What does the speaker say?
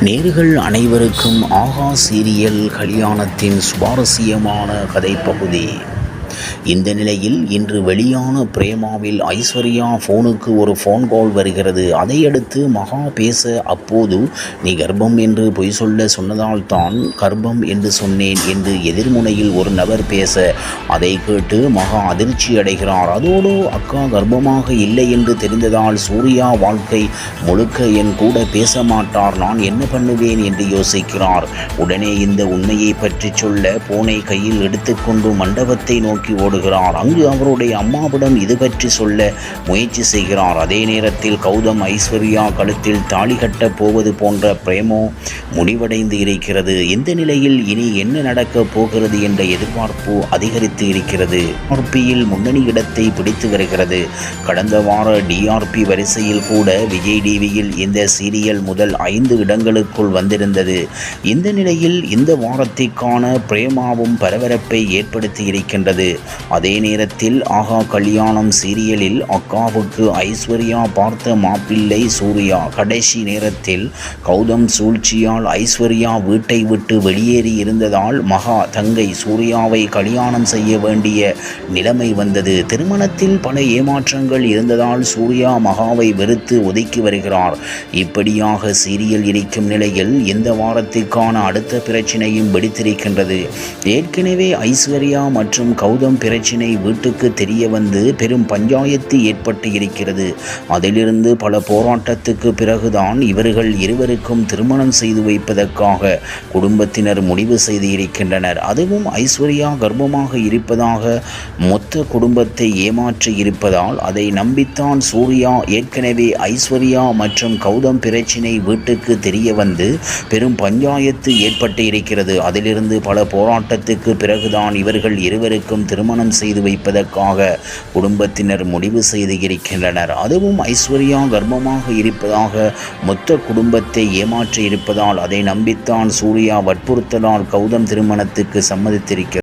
நேர்கள் அனைவருக்கும் ஆகா சீரியல் கல்யாணத்தின் சுவாரஸ்யமான கதைப்பகுதி. இந்த நிலையில் இன்று வெளியான பிரேமாவில் ஐஸ்வர்யா ஃபோனுக்கு ஒரு ஃபோன் கால் வருகிறது. அதையடுத்து மகா பேச அப்போது நீ கர்ப்பம் என்று பொய் சொல்ல சொன்னதால் தான் கர்ப்பம் என்று சொன்னேன் என்று எதிர்முனையில் ஒரு நபர் பேச அதை கேட்டு மகா அதிர்ச்சி அடைகிறார். அதோடு அக்கா கர்ப்பமாக இல்லை என்று தெரிந்ததால் சூர்யா வாழ்க்கை முழுக்க என் கூட பேச மாட்டார். நான் என்ன பண்ணுவேன்? என்று யோசிக்கிறார். உடனே இந்த உண்மையை பற்றி சொல்ல போனை கையில் எடுத்துக்கொண்டு மண்டபத்தை நோக்கி ஓடுகிறார். அங்கு அவருடைய அம்மாவிடம் இது பற்றி சொல்ல முயற்சி செய்கிறார். அதே நேரத்தில் கௌதம் ஐஸ்வர்யா கழுத்தில் தாலி கட்டப் போவது போன்ற பிரேமோ முடிவடைந்து இருக்கிறது. இந்த நிலையில் இனி என்ன நடக்கப் போகிறது என்ற எதிர்பார்ப்பு அதிகரித்து இருக்கிறது. டிஆர்பியில் முன்னணி இடத்தை பிடித்து வருகிறது. கடந்த வார டிஆர்பி வரிசையில் கூட விஜய் டிவியில் இந்த சீரியல் முதல் ஐந்து இடங்களுக்குள் வந்திருந்தது. இந்த நிலையில் இந்த வாரத்திற்கான பிரேமாவும் பரபரப்பை ஏற்படுத்தி இருக்கின்றது. வருகிறது அதே நேரத்தில் ஆகா கல்யாணம் சீரியலில் அக்காவுக்கு ஐஸ்வர்யா பார்த்த மாப்பிள்ளை சூர்யா. கடைசி நேரத்தில் கௌதம் சூழ்ச்சியால் ஐஸ்வர்யா வீட்டை விட்டு வெளியேறி இருந்ததால் மகா தங்கை சூர்யாவை கல்யாணம் செய்ய வேண்டிய நிலைமை வந்தது. திருமணத்தில் பல ஏமாற்றங்கள் இருந்ததால் சூர்யா மகாவை வெறுத்து ஒதுக்கி வருகிறார். இப்படியாக சீரியல் இருக்கும் நிலையில் இந்த வாரத்திற்கான அடுத்த பிரச்சனையும் வெடித்திருக்கின்றது. ஏற்கனவே ஐஸ்வர்யா மற்றும் கௌதம் பிரச்சினை வீட்டுக்கு தெரிய வந்து பெரும் பஞ்சாயத்து ஏற்பட்டு இருக்கிறது. அதிலிருந்து பல போராட்டத்துக்கு பிறகுதான் இவர்கள் இருவருக்கும் திருமணம் செய்து வைப்பதற்காக குடும்பத்தினர் முடிவு செய்து இருக்கின்றனர். அதுவும் ஐஸ்வர்யா கர்ப்பமாக இருப்பதாக மொத்த குடும்பத்தை ஏமாற்றி இருப்பதால் அதை நம்பித்தான் சூர்யா ஏற்கனவே ஐஸ்வர்யா மற்றும் கௌதம் பிரச்சினை வீட்டுக்கு தெரிய வந்து பெரும் பஞ்சாயத்து ஏற்பட்டு இருக்கிறது. அதிலிருந்து பல போராட்டத்துக்கு பிறகுதான் இவர்கள் இருவருக்கும் திருமணம் செய்து வைப்பதற்காக குடும்பத்தினர் முடிவு செய்து இருக்கின்றனர் அதுவும் ஐஸ்வர்யா கர்ப்பமாக இருப்பதாக மொத்த குடும்பத்தை ஏமாற்றி இருப்பதால் அதை நம்பித்தான் சூர்யா வற்புறுத்தலால் கௌதம் திருமணத்துக்கு சம்மதித்திருக்கிறார்.